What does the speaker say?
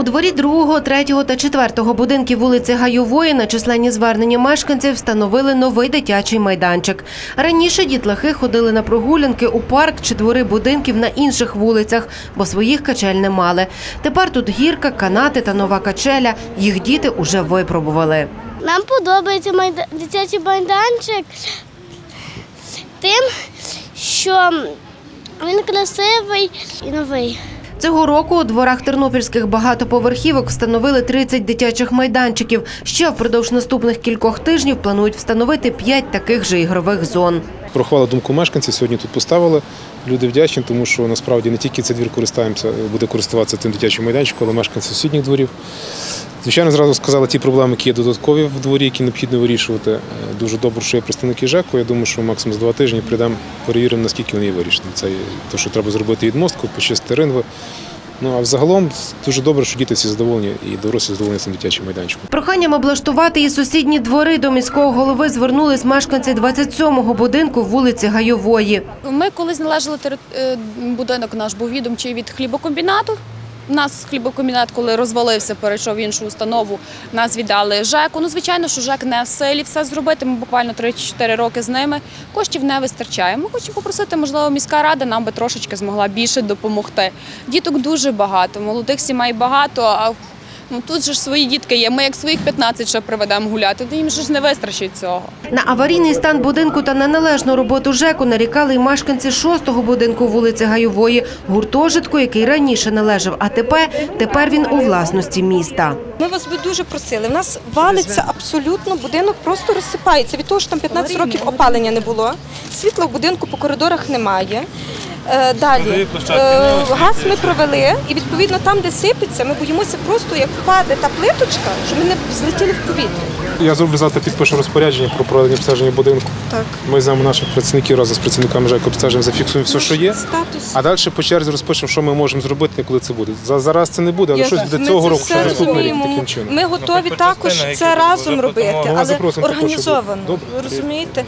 У дворі другого, третього та четвертого будинків вулиці Гайової на численні звернення мешканців встановили новий дитячий майданчик. Раніше дітлахи ходили на прогулянки у парк чи двори будинків на інших вулицях, бо своїх качель не мали. Тепер тут гірка, канати та нова качеля. Їх діти уже випробували. Нам подобається дитячий майданчик тим, що він красивий і новий. Цього року у дворах тернопільських багатоповерхівок встановили 30 дитячих майданчиків. Ще впродовж наступних кількох тижнів планують встановити 5 таких же ігрових зон. Прохвала думку мешканців, сьогодні тут поставили. Люди вдячні, тому що насправді не тільки цей двір користаємося, буде користуватися тим дитячим майданчиком, але мешканці сусідніх дворів. Звичайно, зразу сказали ті проблеми, які є додаткові в дворі, які необхідно вирішувати. Е, Дуже добре, що є представники ЖЕКу. Я думаю, що максимум за два тижні прийдемо, перевіримо, наскільки вони є вирішені. Це те, що треба зробити відмостку, почистити ринви. Ну а взагалом дуже добре, що діти всі задоволені і дорослі задоволені цим дитячим майданчиком. Проханням облаштувати і сусідні двори до міського голови звернулись мешканці 27-го будинку вулиці Гайової. Ми колись належали е, будинок наш був відомчий від хлібокомбінату. У нас хлібокомбінат, коли розвалився, перейшов в іншу установу, нас віддали ЖЕКу. Ну, звичайно, що ЖЕК не в силі все зробити. Ми буквально 3-4 роки з ними. Коштів не вистачає. Ми хочемо попросити, можливо, міська рада нам би трошечки змогла більше допомогти. Діток дуже багато, молодих сімей багато. А ну тут же ж свої дітки є. Ми як своїх 15 ще приведемо гуляти, то їм же ж не вистачить цього. На аварійний стан будинку та неналежну роботу ЖЕКу нарікали й мешканці 6-го будинку вулиці Гайової, гуртожитку, який раніше належав АТП, тепер він у власності міста. Ми вас би дуже просили. У нас валиться абсолютно, будинок просто розсипається від того, що там 15 років опалення не було. Світла в будинку по коридорах немає. Е, Далі е, газ ми провели, і відповідно там, де сипеться, ми боїмося просто як впаде та плиточка, щоб ми не злетіли в повітря. Я зроблю завтра підпишу розпорядження про проведення обстеження будинку. Так. Ми візьмемо наших працівників разом з працівниками ЖЕК обстежимо, зафіксуємо все, що є. Статус. А далі по черзі розпишемо, що ми можемо зробити, коли це буде. За- Зараз це не буде, але Я- щось до цього року, що наступний рік таким чином. Ми готові також це разом робити, але організовано. Добре. Розумієте?